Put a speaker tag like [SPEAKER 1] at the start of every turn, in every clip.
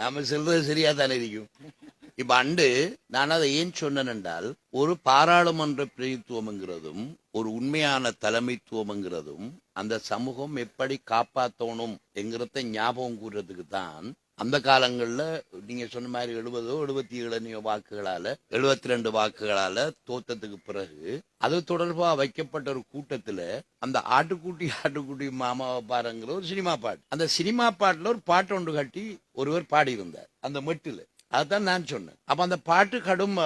[SPEAKER 1] நாம சொல்றது சரியா தானே இருக்கும்? இப்ப அண்டு நான் அதை ஏன் சொன்னேன் என்றால் ஒரு பாராளுமன்ற பிரதித்துவம்ங்கிறதும் ஒரு உண்மையான தலைமைத்துவம்ங்கிறதும் அந்த சமூகம் எப்படி காப்பாத்தணும் என்கிறத ஞாபகம் கூறுறதுக்கு தான் அந்த காலங்களில் நீங்க சொன்ன மாதிரி எழுபதோ எழுபத்தி ஏழனையோ வாக்குகளால எழுபத்தி ரெண்டு வாக்குகளால தோத்தத்துக்கு பிறகு அது தொடர்பாக வைக்கப்பட்ட ஒரு கூட்டத்தில் அந்த ஆட்டுக்குட்டி ஆட்டுக்குட்டி மாமாவை பாருங்கிற ஒரு சினிமா பாட்டு. அந்த சினிமா பாட்டில் ஒரு பாட்டு ஒன்று கட்டி ஒருவர் பாடியிருந்தார் அந்த மெட்டில். அதுதான் நான் சொன்னேன். அப்ப அந்த பாட்டு கடும்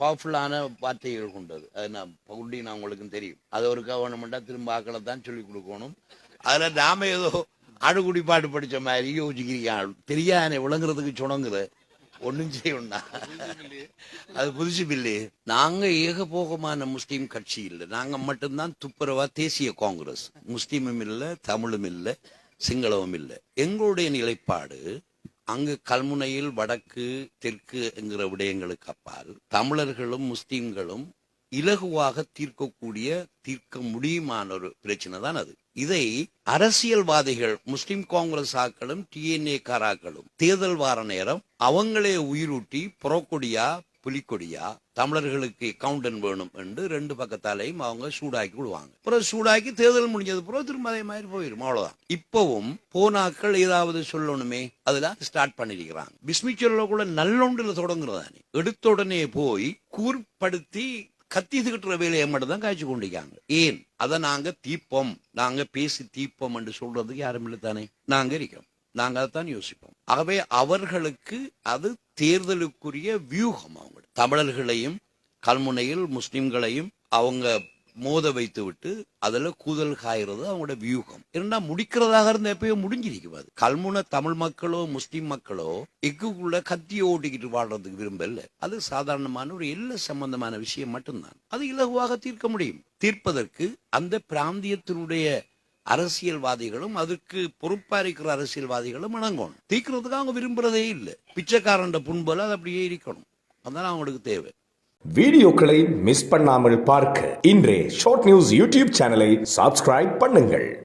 [SPEAKER 1] பவர்ஃபுல்லான வார்த்தைகள் கொண்டது. அது நான் பகுடி நான் உங்களுக்கு தெரியும். அது ஒரு கவர்மெண்ட்டாக திரும்ப ஆக்களை தான் சொல்லி கொடுக்கணும். அதுல நாம ஏதோ அழுகுடி பாட்டு படிச்ச மாதிரி யோசிக்கிறீங்க தெரியாதே விளங்குறதுக்கு சுணங்குது. ஒன்றும் செய்யணும்னா அது புதுசு பில்லு. நாங்கள் ஏகபோகமான முஸ்லீம் கட்சி இல்லை. நாங்கள் மட்டும்தான் துப்புரவா தேசிய காங்கிரஸ். முஸ்லீமும் இல்லை தமிழும் இல்லை சிங்களமும் இல்லை. எங்களுடைய நிலைப்பாடு அங்கு கல்முனையில் வடக்கு தெற்கு என்கிற விடயங்களுக்கு அப்பால் தமிழர்களும் முஸ்லீம்களும் இலகுவாக தீர்க்கக்கூடிய தீர்க்க முடியுமான ஒரு பிரச்சனை தான் அது. இதை அரசியல்வாதிகள் முஸ்லிம் காங்கிரஸ் ஆக்களும் டிஎன்ஏ காராக்களும் தேர்தல் வார நேரம் அவங்களே உயிரூட்டி புறக்கொடியா புலிக்கொடியா தமிழர்களுக்கு கவுண்டன் வேணும் என்று ரெண்டு பக்கத்தாலையும் அவங்க சூடாக்கி விடுவாங்க. அப்புறம் சூடாக்கி தேர்தல் முடிஞ்சது பிறகு திரும்ப அதே மாதிரி போயிடும் அவ்வளவுதான். இப்பவும் போனாக்கள் ஏதாவது சொல்லணுமே அதுல ஸ்டார்ட் பண்ணிருக்கிறாங்க. பிஸ்மிச்சல்ல கூட நல்லொன்றுல தொடங்குறதானே. எடுத்த உடனே போய் கூர்படுத்தி கத்தி வேலையை மட்டும் தான் காய்ச்சி கொண்டிருக்காங்க. ஏன்? அதை நாங்க தீப்போம் நாங்க பேசி தீப்போம் என்று சொல்றதுக்கு யாரும் இல்லை தானே? நாங்க இருக்கிறோம். நாங்க அதைத்தான் யோசிப்போம். ஆகவே அவர்களுக்கு அது தேர்தலுக்குரிய வியூகம் அவங்க. தமிழர்களையும் கல்முனையில் முஸ்லிம்களையும் அவங்க மோத வைத்து விட்டு அதில் கூதல் காய்கிறது அவங்களோட வியூகம். இருந்தா முடிக்கிறதாக இருந்த எப்பயோ முடிஞ்சிருக்கும் அது. கல்முனை தமிழ் மக்களோ முஸ்லீம் மக்களோ எக்குள்ள கத்தியை ஓட்டிக்கிட்டு வாழ்றதுக்கு விரும்பல. அது சாதாரணமான ஒரு எல்ல சம்பந்தமான விஷயம் மட்டும்தான். அது இலகுவாக தீர்க்க முடியும். தீர்ப்பதற்கு அந்த பிராந்தியத்தினுடைய அரசியல்வாதிகளும் அதற்கு பொறுப்பா இருக்கிற அரசியல்வாதிகளும் இணங்கணும். தீர்க்கிறதுக்கு அவங்க விரும்புறதே இல்லை. பிச்சைக்காரன் புண்பல அது அப்படியே இருக்கணும். அதனால அவங்களுக்கு தேவை.
[SPEAKER 2] வீடியோக்களை மிஸ் பண்ணாமல் பார்க்க இன்றே ஷார்ட் நியூஸ் யூடியூப் சேனலை சப்ஸ்கிரைப் பண்ணுங்கள்.